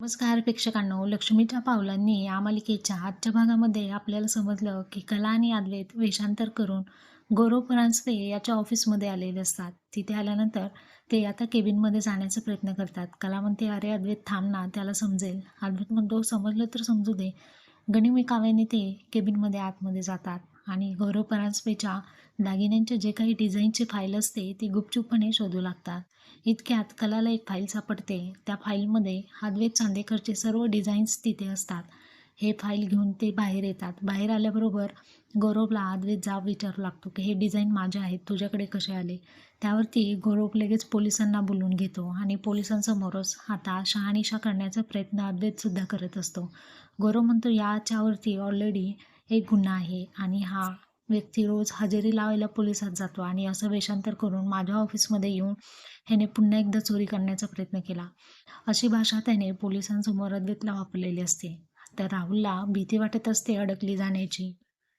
नमस्कार प्रेक्षकांनो. लक्ष्मीच्या पावलांनी या मालिकेच्या आजच्या भागामध्ये आपल्याला समजलं की कला आणि अद्वैत वेषांतर करून गौरव परांजपे याच्या ऑफिसमध्ये आलेले असतात. तिथे आल्यानंतर ते आता केबिनमध्ये जाण्याचा प्रयत्न करतात. कला म्हणते अरे अद्वैत थांब ना त्याला समजेल. अद्वैत म्हणतो समजलं तर समजू दे. गणिमिकाव्याने ते केबिनमध्ये आतमध्ये जातात. आणि गौरव परांजपेच्या दागिन्यांचे जे काही डिझाईनची फाईल असते ती गुपचूपपणे शोधू लागतात. इतक्यात कलाला एक फाईल सापडते. त्या फाईलमध्ये हादवे चांदेकरचे सर्व डिझाईन्स तिथे असतात. हे फाईल घेऊन ते बाहेर येतात. बाहेर आल्याबरोबर गौरवला आदवेत जाब विचारू लागतो की हे डिझाईन माझे आहेत. तुझ्याकडे कसे आले? त्यावरती गौरव लगेच पोलिसांना बोलून घेतो आणि पोलिसांसमोरच आता शहानिशा करण्याचा प्रयत्न अद्वैतसुद्धा करत असतो. गौरव म्हणतो याच्यावरती ऑलरेडी एक गुन्हा आहे आणि हा व्यक्ती रोज हजेरी लावायला पोलिसात जातो आणि असं वेषांतर करून माझ्या ऑफिसमध्ये येऊन ह्याने पुन्हा एकदा चोरी करण्याचा प्रयत्न केला. अशी भाषा त्याने पोलिसांसमोर अद्वितला वापरलेली असते. तर राहुलला भीती वाटत असते अडकली जाण्याची.